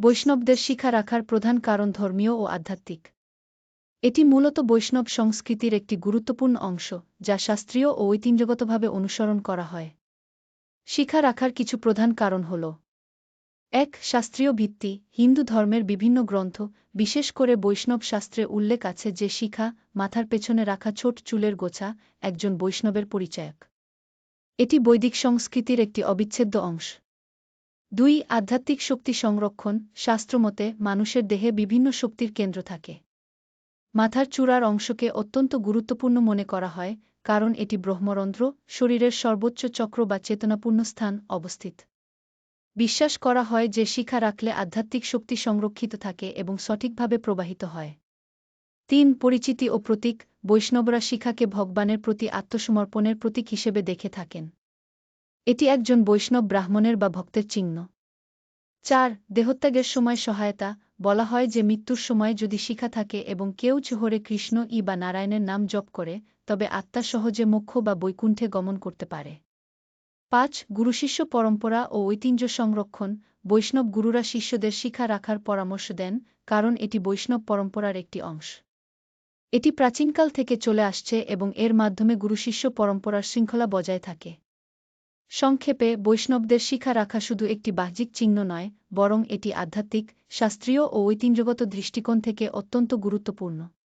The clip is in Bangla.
বৈষ্ণবদের শিক্ষা রাখার প্রধান কারণ ধর্মীয় ও আধ্যাত্মিক। এটি মূলত বৈষ্ণব সংস্কৃতির একটি গুরুত্বপূর্ণ অংশ, যা শাস্ত্রীয় ও ঐতিহ্যগতভাবে অনুসরণ করা হয়। শিক্ষা রাখার কিছু প্রধান কারণ হল এক, শাস্ত্রীয় ভিত্তি, হিন্দু ধর্মের বিভিন্ন গ্রন্থ, বিশেষ করে বৈষ্ণব শাস্ত্রে উল্লেখ আছে যে শিখা, মাথার পেছনে রাখা ছোট চুলের গোছা, একজন বৈষ্ণবের পরিচায়ক। এটি বৈদিক সংস্কৃতির একটি অবিচ্ছেদ্য অংশ। দুই, আধ্যাত্মিক শক্তি সংরক্ষণ শাস্ত্রমতে মানুষের দেহে বিভিন্ন শক্তির কেন্দ্র থাকে। মাথার চূড়ার অংশকে অত্যন্ত গুরুত্বপূর্ণ মনে করা হয়, কারণ এটি ব্রহ্মরন্ধ্র, শরীরের সর্বোচ্চ চক্র বা চেতনাপূর্ণ স্থান অবস্থিত। বিশ্বাস করা হয় যে শিখা রাখলে আধ্যাত্মিক শক্তি সংরক্ষিত থাকে এবং সঠিকভাবে প্রবাহিত হয়। তিন, পরিচিতি ও প্রতীক, বৈষ্ণবরা শিখাকে ভগবানের প্রতি আত্মসমর্পণের প্রতীক হিসেবে দেখে থাকেন। এটি একজন বৈষ্ণব ব্রাহ্মণের বা ভক্তের চিহ্ন। চার, দেহত্যাগের সময় সহায়তা, বলা হয় যে মৃত্যুর সময় যদি শিখা থাকে এবং কেউ হরে কৃষ্ণ ই বা নারায়ণের নাম জপ করে, তবে আত্মা সহজে মোক্ষ বা বৈকুণ্ঠে গমন করতে পারে। পাঁচ গুরুশিষ্য পরম্পরা ও ঐতিহ্য সংরক্ষণ, বৈষ্ণব গুরুরা শিষ্যদের শিক্ষা রাখার পরামর্শ দেন, কারণ এটি বৈষ্ণব পরম্পরার একটি অংশ। এটি প্রাচীনকাল থেকে চলে আসছে এবং এর মাধ্যমে গুরুশিষ্য পরম্পরার শৃঙ্খলা বজায় থাকে। সংক্ষেপে বৈষ্ণবদের শিখা রাখা শুধু একটি বাহ্যিক চিহ্ন নয়, বরং এটি আধ্যাত্মিক, শাস্ত্রীয় ও ঐতিহ্যগত দৃষ্টিকোণ থেকে অত্যন্ত গুরুত্বপূর্ণ।